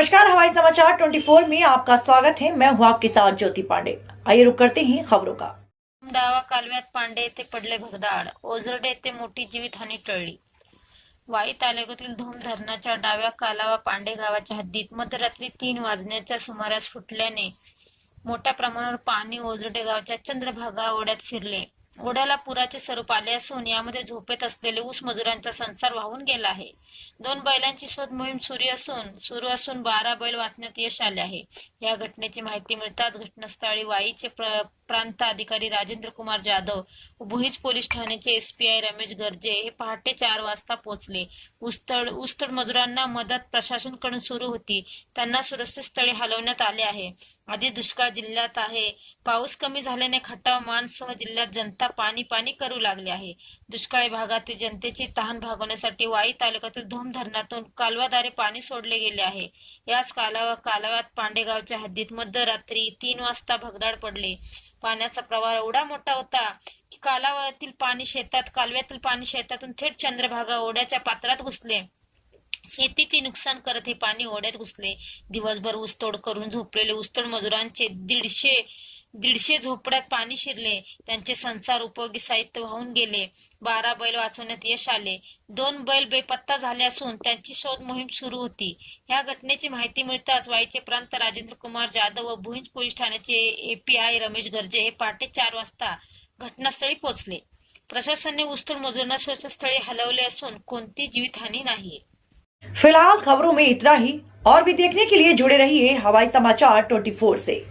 नमस्कार हवाई समाचार 24 में आपका स्वागत है। मैं हूं आपके साथ ज्योति पांडे। आइए रुक करते हैं खबरों का। डावा कालव्यात पांडे येथे पडले भगदाड ओझरडे येथे मोठी जीवितहानी टळली. वाई तालुक्यातील धोम धरणाच्या डाव्या कालावा पांडे गावाच्या हद्दीत मध्यरात्री तीन वाजण्याच्या सुमारास फुटल्याने मोठ्या प्रमाणावर पाणी ओझरडे गावच्या चंद्रभागा ओढ्यात शिरले. ओढ्याला पुराचे स्वरूप आले असून यामध्ये झोपेत असलेले ऊस मजुरांचा संसार वाहून गेला आहे. दोन बैलांची शोध मोहीम सुरू असून सुरू असून बारा बैल वाचण्यात यश आले आहे. या घटनेची माहिती मिळताच घटनास्थळी वाईचे प्र- प्रांत अधिकारी राजेंद्र कुमार जाधव व भुईज पोलीस ठाण्याचे एसपीआय रमेश गर्जे हे पहाटे चार वाजता पोहोचले. उस्तड उस्तड मजुरांना मदत प्रशासनकडून सुरू होती. त्यांना सुरक्षित स्थळी हलवण्यात आले आहे. आधीच दुष्काळ जिल्ह्यात आहे. पाऊस कमी झाल्याने खटाव मानसह जिल्ह्यात जनता पाणी पाणी करू लागली आहे. दुष्काळी भागातील जनतेची तहान भागवण्यासाठी वाई तालुक्यातील धोम धरणातून कालवाद्वारे पाणी सोडले गेले आहे. याच कालावा कालव्यात पांडेगावच्या हद्दीत मध्यरात्री तीन वाजता भगदाड पडले. पाण्याचा प्रवाह एवढा मोठा होता की कालावयातील पाणी शेतात कालव्यातील पाणी शेतातून थेट चंद्रभागा ओढ्याच्या पात्रात घुसले. शेतीचे नुकसान करत हे पाणी ओढ्यात घुसले. दिवसभर ऊसतोड करून झोपलेले ऊसतोड मजुरांचे दीडशे दीडशे झोपड्यात पाणी शिरले. त्यांचे संसार उपयोगी साहित्य वाहून गेले. बारा बैल वाचवण्यात यश आले. दोन बैल बेपत्ता झाले असून त्यांची शोध मोहीम सुरू होती. या घटनेची माहिती मिळताच वाईचे प्रांत राजेंद्र कुमार जाधव व भुईंज पोलीस ठाण्याचे एपीआय रमेश गर्जे हे पहाटे चार वाजता घटनास्थळी पोहोचले. प्रशासनाने ऊसतोड मजुरांना स्वच्छस्थळी हलवले असून कोणती जीवितहानी नाही. फिलहाल खबरों में इतना ही. और भी देखने के लिए जुड़े रहिए हवाई समाचार 24 से.